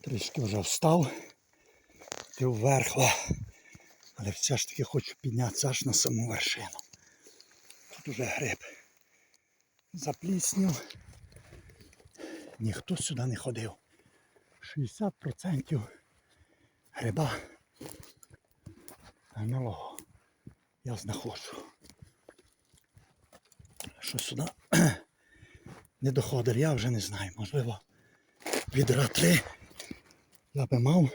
Трішки вже встав. Ти вверх. Але все ж таки хочу піднятися аж на саму вершину. Тут уже гриб запліснів. Ніхто сюди не ходив. 60% гриба гнилого я знаходжу. Що сюди не доходив, я вже не знаю. Можливо, відра три я би мав.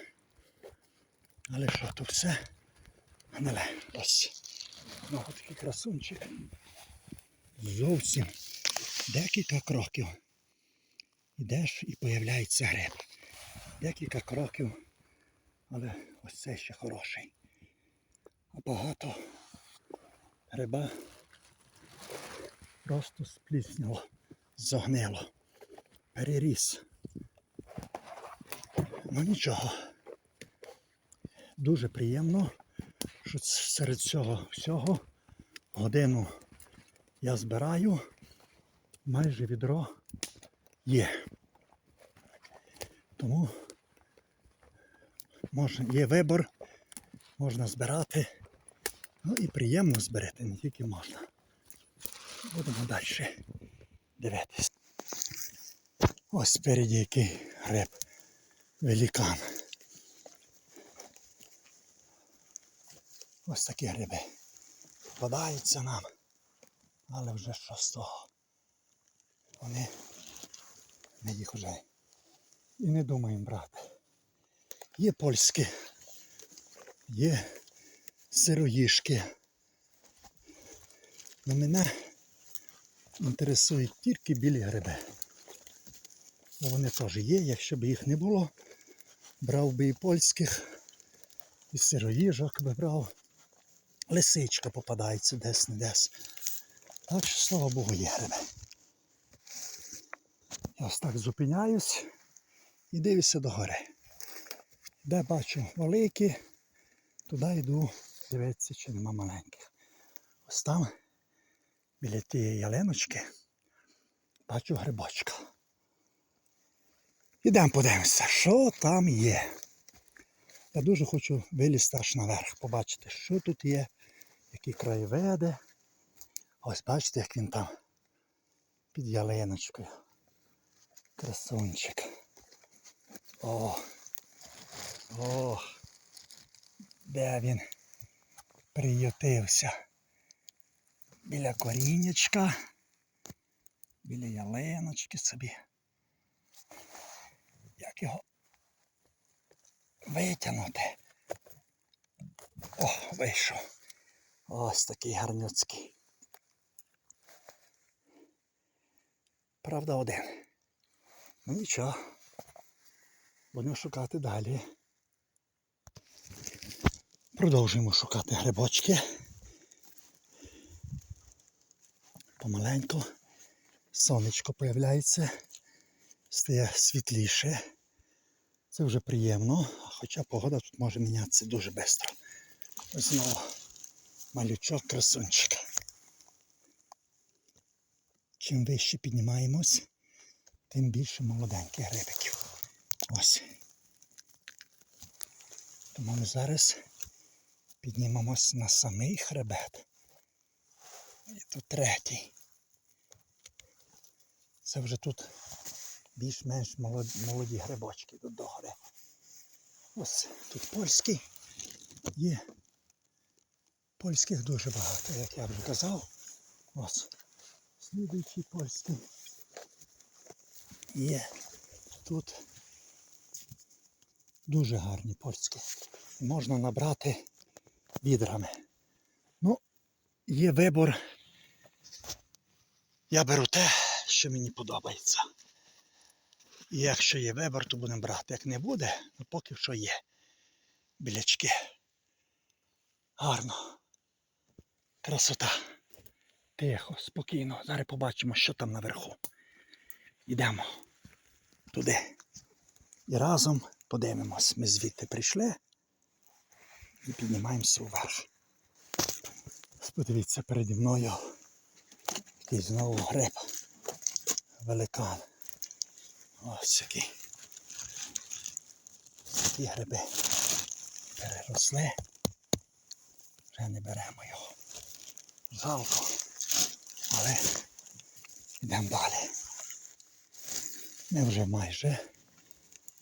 Але що то все гниле. Ось. Знову такий красунчик. Зовсім декілька кроків. Ідеш і появляється гриб. Декілька кроків, але ось цей ще хороший. А багато гриба просто сплісняло, зогнило, переріс. Ну нічого. Дуже приємно, що серед цього всього годину я збираю, майже відро є. Тому можна, є вибор, можна збирати. Ну і приємно зберете, не тільки можна. Будемо далі дивитись. Ось спереді який гриб. Великан. Ось такі гриби. Попадаються нам. Але вже що з того? Вони ми їх вже і не думаємо брати. Є польські, є сироїшки. Но мене інтересують тільки білі гриби. Вони теж є, якщо б їх не було, брав би і польських, і сироїжок би брав. Лисичка попадається десь не десь. Так що, слава Богу, є гриби. Я ось так зупиняюсь і дивлюся догори. Де бачу великі, туди йду дивитися, чи нема маленьких. Ось там, біля тієї ялиночки, бачу грибочка. Ідемо подивимося, що там є. Я дуже хочу вилізти аж наверх, побачити, що тут є, які краєвиди. Ось бачите, як він там під ялиночкою. Красунчик. О! О! Де він приютився? Біля коріннячка, біля ялиночки собі. Його витягнути? О, вийшов. Ось такий гарнюцький. Правда, один. Ну нічого. Будемо шукати далі. Продовжуємо шукати грибочки. Помаленьку. Сонечко появляється, стає світліше. Це вже приємно, хоча погода тут може мінятися дуже швидко. Ось знову малючок красунчик. Чим вище піднімаємось, тим більше молоденьких грибиків. Ось. Тому ми зараз піднімемось на самий хребет. І тут третій. Це вже тут більш-менш молоді, грибочки тут догори. Ось тут польський є. Польських дуже багато, як я вже казав. Ось. Слідуючий польський. Є тут дуже гарні польські. Можна набрати відрами. Ну, є вибор. Я беру те, що мені подобається. І якщо є вибор, то будемо брати. Як не буде, то поки що є. Білячки. Гарно. Красота. Тихо, спокійно. Зараз побачимо, що там наверху. Йдемо туди. І разом подивимось. Ми звідти прийшли і піднімаємося вверх. Подивіться переді мною. Який знову гриб. Великан. Ось який. Ті гриби переросли. Вже не беремо його. Жалко. Але йдемо далі. Ми вже майже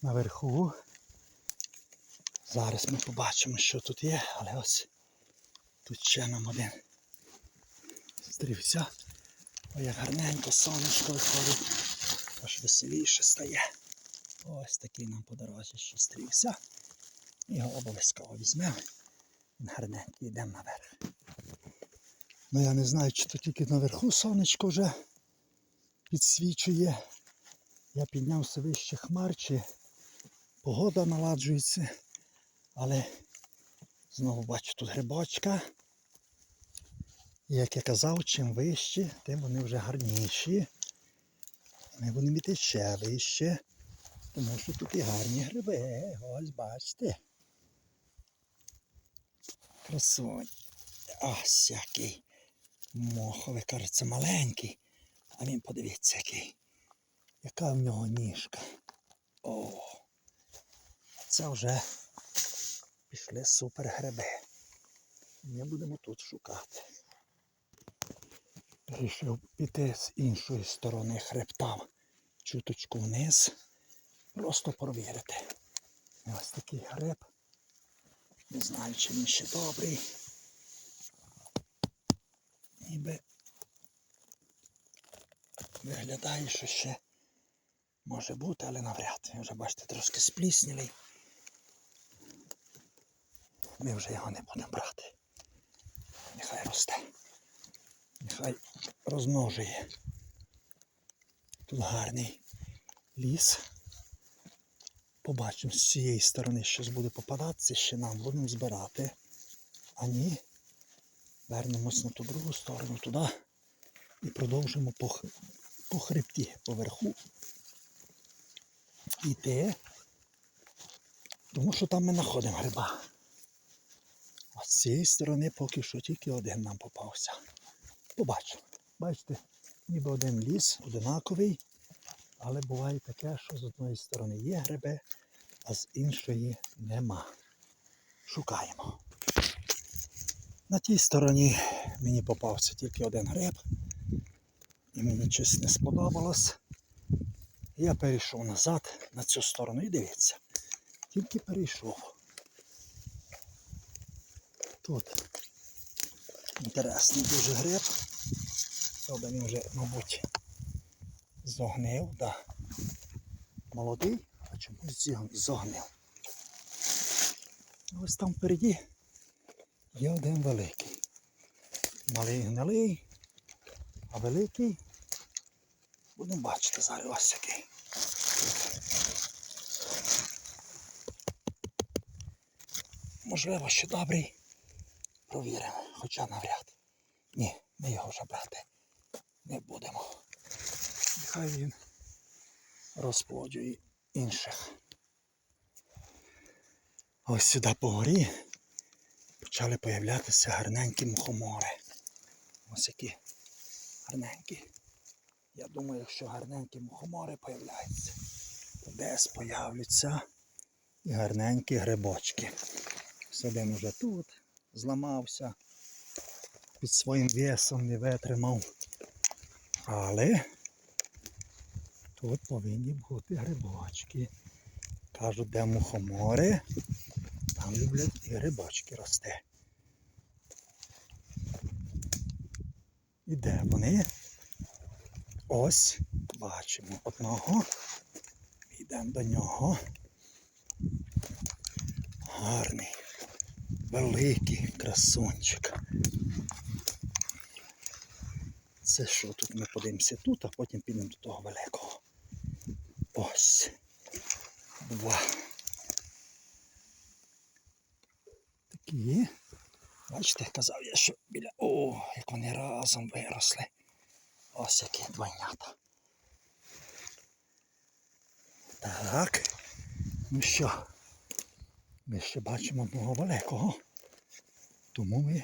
наверху. Зараз ми побачимо, що тут є, але ось тут ще нам один стрівця. Ой, як гарненько сонечко виходить, аж веселіше стає. Ось такий нам по дорозі ще стрівся. Його обов'язково візьмемо. Він гарненький, йдемо наверх. Ну я не знаю, чи то тільки наверху сонечко вже підсвічує. Я піднявся вище хмар, чи погода наладжується. Але знову бачу тут грибочка. І як я казав, чим вище, тим вони вже гарніші. Ми будемо йти ще вище. Тому що тут і гарні гриби. Ось бачите. Красунь. Ось який. Моховий, кажеться, маленький. А він подивіться який. Яка в нього ніжка. О! Це вже пішли супер гриби. Ми будемо тут шукати. Рішив піти з іншої сторони хребта чуточку вниз. Просто провірити. Ось такий гриб. Не знаю, чи він ще добрий. Ніби виглядає, що ще може бути, але навряд. Ви вже бачите, трошки спліснілий. Ми вже його не будемо брати. Нехай росте. Нехай розмножує. Тут гарний ліс. Побачимо з цієї сторони щось буде попадатися, ще нам будемо збирати. А ні, вернемось на ту другу сторону туди і продовжимо по, по хребті, поверху. Іти. Тому що там ми знаходимо гриба. А з цієї сторони поки що тільки один нам попався. Побачимо. Бачите, ніби один ліс, одинаковий, але буває таке, що з одної сторони є гриби, а з іншої нема. Шукаємо. На тій стороні мені попався тільки один гриб, і мені щось не сподобалось. Я перейшов назад на цю сторону і дивіться, тільки перейшов. Тут інтересний дуже гриб. Правда, вже, мабуть, зогнив, да. Молодий, а чомусь зогнив. Ось там впереді є один великий. Малий гнилий, а великий будемо бачити зараз ось який. Можливо, що добрий. Провіримо, хоча навряд. Ні, ми його вже брати. Нехай він розплоджує інших. Ось сюди по горі почали появлятися гарненькі мухомори. Ось які гарненькі. Я думаю, якщо гарненькі мухомори появляються, то десь появляться і гарненькі грибочки. Один уже тут зламався, під своїм весом не витримав. Але тут повинні бути грибочки. Кажуть, де мухомори, там люблять і грибочки рости. І де вони? Ось бачимо одного. Йдемо до нього. Гарний, великий красунчик. Це що тут ми подивимося тут, а потім підемо до того великого. Ось. Два. Такі. Бачите, казав я, що біля. О, як вони разом виросли. Ось які двойнята. Так. Ну що? Ми ще бачимо одного великого. Тому ми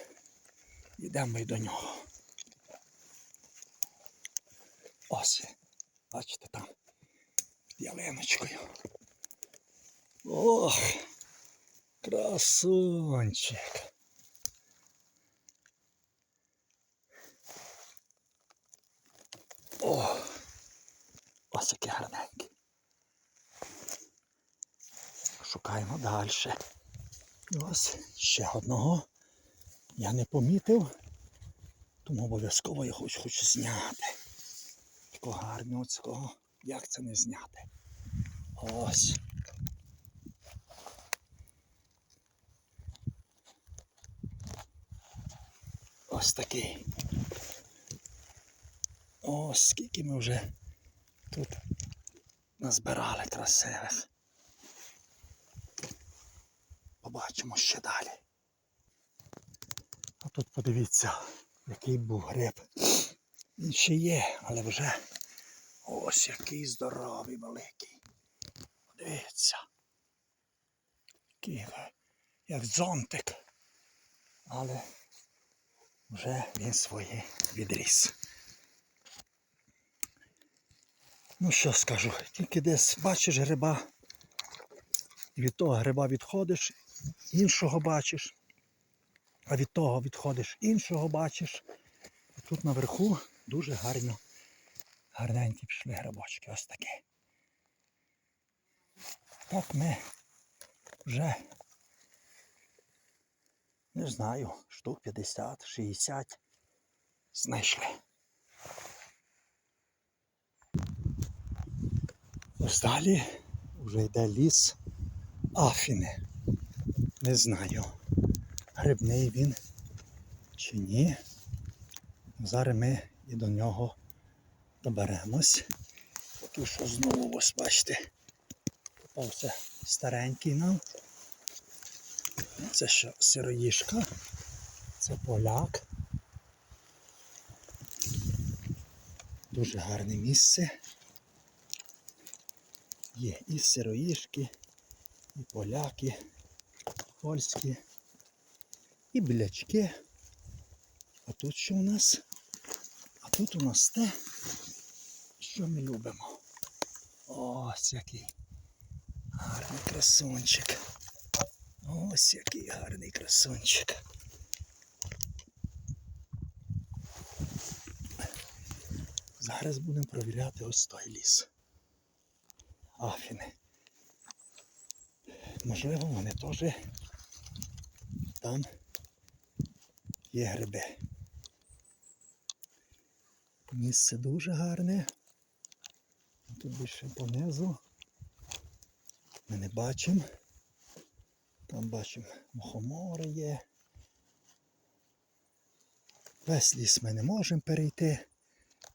йдемо і до нього. Ось, бачите там, під ялиночкою. Ох, красунчик. О, ось який гарненький. Шукаємо далі. Ось ще одного. Я не помітив, тому обов'язково хочу, хочу зняти. Такого гарного цього. Як це не зняти? Ось. Ось такий. Ось скільки ми вже тут назбирали красивих. Побачимо ще далі. А тут подивіться, який був гриб. Він ще є, але вже ось який здоровий великий. Подивіться. Який, як зонтик. Але вже він свої відріс. Ну що скажу, тільки десь бачиш гриба, від того гриба відходиш, іншого бачиш, а від того відходиш, іншого бачиш. І тут наверху дуже гарно, гарненькі пішли грибочки, ось такі. Так ми вже, не знаю, штук 50-60 знайшли. Ось далі вже йде ліс Афіни. Не знаю, грибний він чи ні. Зараз ми і до нього доберемось. Поки що знову ось бачите, попався старенький нам. Це що сироїшка, це поляк. Дуже гарне місце. Є і сироїшки, і поляки, польські, і білячки. А тут що у нас? А тут у нас те, що ми любимо. Ось який гарний красунчик. Ось який гарний красунчик. Зараз будемо провіряти ось той ліс. Афіни. Можливо, вони теж там є гриби. Місце дуже гарне. Тут більше понизу. Ми не бачимо. Там бачимо мухомори є. Весь ліс ми не можемо перейти.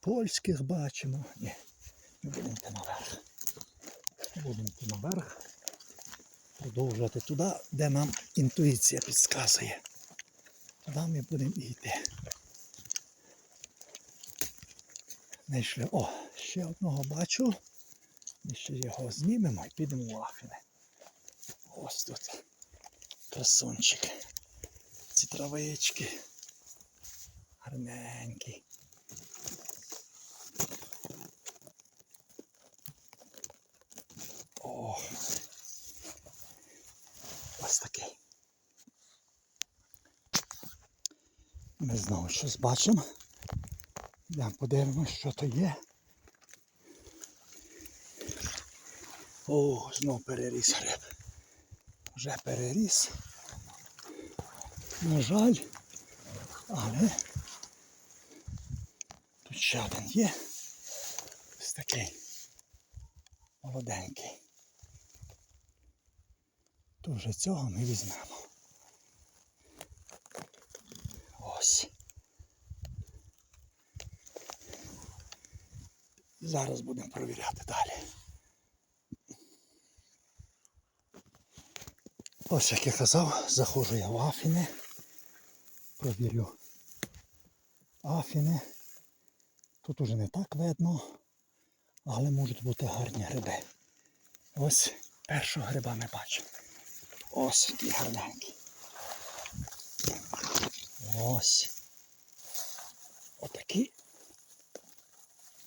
Польських бачимо. Ні, ми будемо йти наверх. Будемо йти наверх. Продовжувати туди, де нам інтуїція підказує. Туди ми будемо йти. Знайшли. О, ще одного бачу. Ми ще його знімемо і підемо в Афіни. Ось тут красунчик. Ці травички. Гарненькі. О. Ось такий. Ми знову щось бачимо. Я подивимось, що то є. О, знов переріс гриб. Вже переріс. На жаль, але тут ще один є. Ось такий молоденький. То вже цього ми візьмемо. Ось. Зараз будемо провіряти далі. Ось як я казав, заходжу я в Афіни, провірю Афіни. Тут уже не так видно, але можуть бути гарні гриби. Ось першого гриба ми бачимо. Ось який гарненький. Ось. Отакі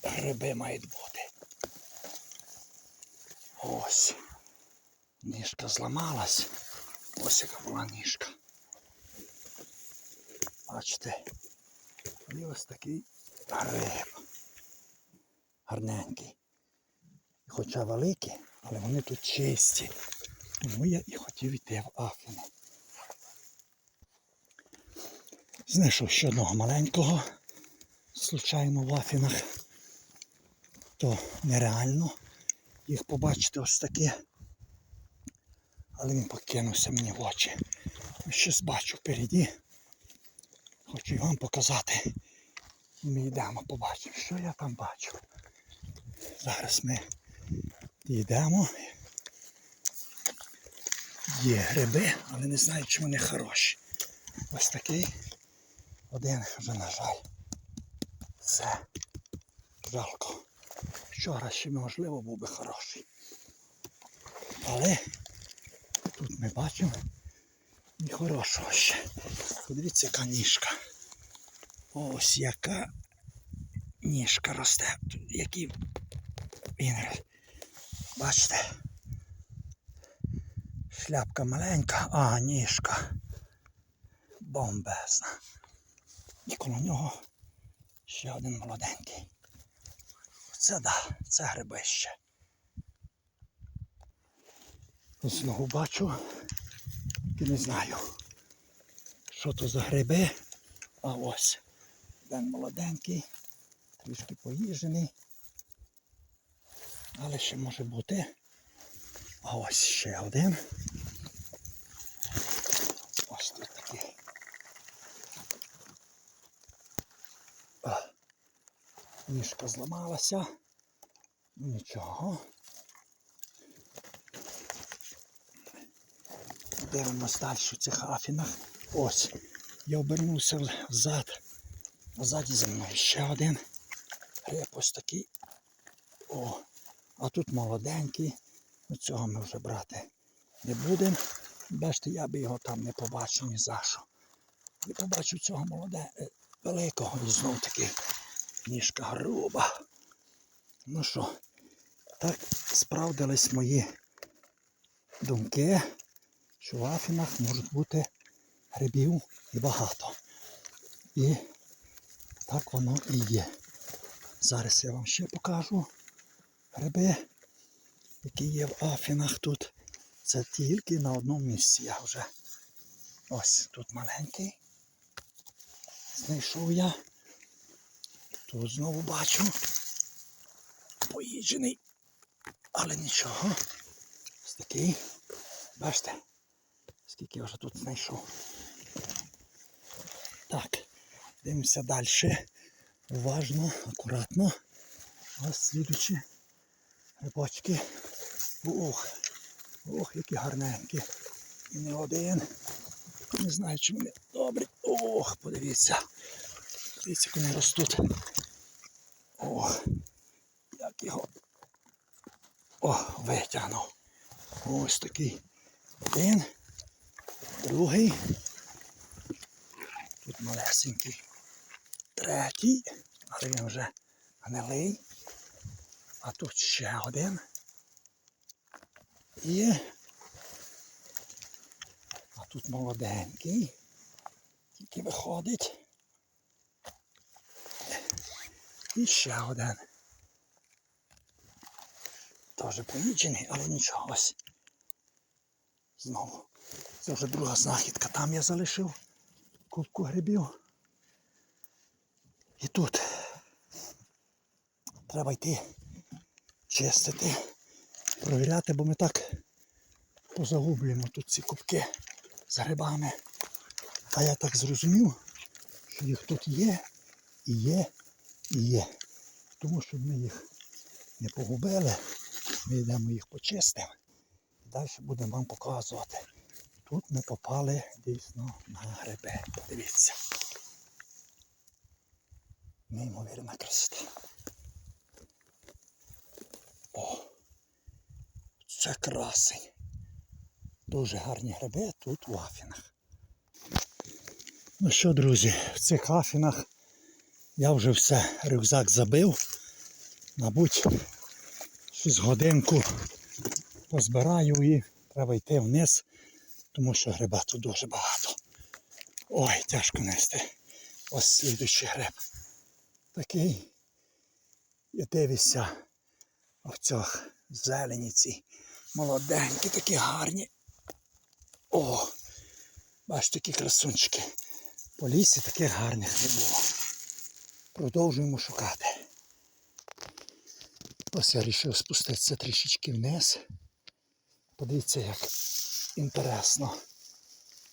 гриби мають бути. Ось. Ніжка зламалась. Ось яка була ніжка. Бачите. І ось такий гриб. Гарненький. Хоча великі, але вони тут чисті. Тому я і хотів йти в Афіни. Знайшов ще одного маленького, случайно в Афінах. То нереально їх побачити ось таке. Але він покинувся мені в очі. Щось бачу впереді. Хочу вам показати. Ми йдемо, побачимо, що я там бачу. Зараз ми йдемо. Є гриби, але не знаю, чи вони хороші. Ось такий. Один вже, на жаль. Все. Жалко. Вчора ще можливо був би хороший. Але тут ми бачимо і хорошого ще. Подивіться, яка ніжка. Ось яка ніжка росте. Який він. Бачите? Шляпка маленька, а ніжка бомбезна. І коло нього ще один молоденький. Це да, це грибище. Знову бачу, і не знаю, що то за гриби. А ось один молоденький, трішки поїжений. Але ще може бути. А ось ще один. Ось тут такий. Ніжка зламалася. Нічого. Дивимось далі в цих афінах. Ось. Я обернувся взад. Назаді за мною ще один. Гриб ось такий. О, а тут молоденький. Ну, Цього ми вже брати не будемо. Бачите, я би його там не побачив ні за що. Не побачив цього молоде, е, великого і знов таки ніжка груба. Ну що, так справдились мої думки, що в Афінах можуть бути грибів і багато. І так воно і є. Зараз я вам ще покажу гриби, які є в Афінах тут. Це тільки на одному місці я вже. Ось тут маленький. Знайшов я. Тут знову бачу. Поїджений. Але нічого. Ось такий. Бачите, скільки я вже тут знайшов. Так, дивимося далі. Уважно, акуратно. Ось слідучі грибочки. Ох, ох, які гарненькі. І не один. Не знаю, чи вони добрі. Ох, подивіться. Дивіться, як вони ростуть. Ох, як його. О, витягнув. Ось такий. Один. Другий. Тут малесенький. Третій. Але він вже гнилий. А тут ще один. І. А тут молоденький. Тільки виходить. І ще один. Теж поїджений, але нічого ось. Знову. Це вже друга знахідка. Там я залишив кубку грибів. І тут треба йти чистити, провіряти, бо ми так позагублюємо тут ці кубки з грибами. А я так зрозумів, що їх тут є, і є, і є. Тому щоб ми їх не погубили, ми йдемо їх почистимо. І далі будемо вам показувати. Тут ми попали дійсно на гриби. Дивіться. Неймовірна красота. О, це красень. Дуже гарні гриби тут в Афінах. Ну що, друзі, в цих Афінах я вже все, рюкзак забив. Мабуть, щось годинку позбираю і Треба йти вниз, тому що гриба тут дуже багато. Ой, тяжко нести. Ось слідуючий гриб. Такий. І дивишся в цьох зелені ці молоденькі, такі гарні. О! Бачите, які красунчики. По лісі таких гарних не було. Продовжуємо шукати. Ось я вирішив спуститися трішечки вниз. Подивіться, як інтересно.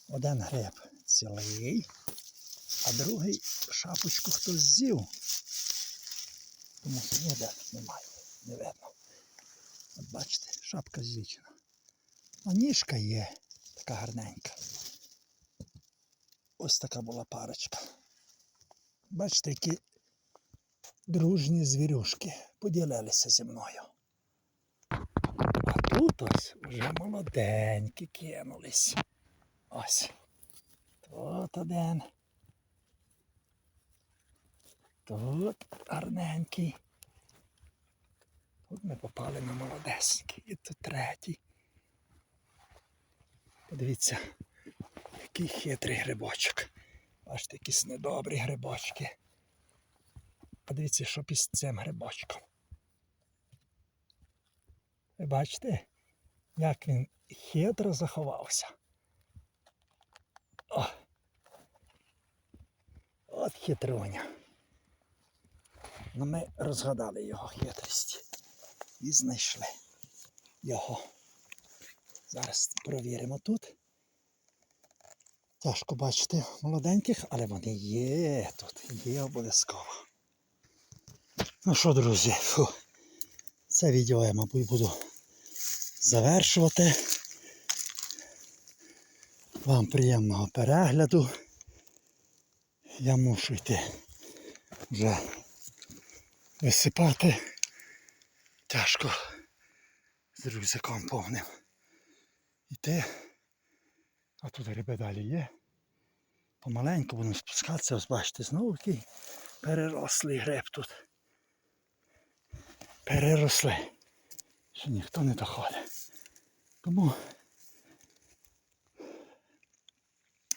Один гриб цілий, а другий шапочку хтось з'їв. Тому що ніде немає, не видно. От бачите, шапка з'їчена. А ніжка є така гарненька. Ось така була парочка. Бачите, які дружні звірюшки поділилися зі мною. Тут ось вже молоденькі кинулись. Ось. Тут один. Тут гарненький. Тут ми попали на молодесенький. І тут третій. Подивіться, який хитрий грибочок. Бачите, якісь недобрі грибочки. Подивіться, що під цим грибочком. Ви бачите, як він хитро заховався. О! От хитруня. Ну ми розгадали його хитрість і знайшли його. Зараз провіримо тут. Тяжко бачити молоденьких, але вони є тут, є обов'язково. Ну що, друзі, фу. це відео я, мабуть, буду завершувати. Вам приємного перегляду. Я мушу йти вже висипати. Тяжко з рюкзаком повним. Іти. А тут гриби далі є. Помаленьку будемо спускатися, ось бачите, знову який перерослий гриб тут. Переросли. Що ніхто не доходить. Тому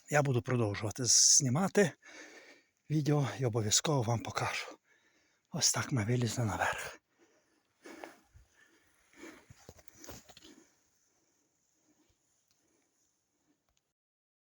я буду продовжувати знімати відео і обов'язково вам покажу. Ось так ми вилізли наверх.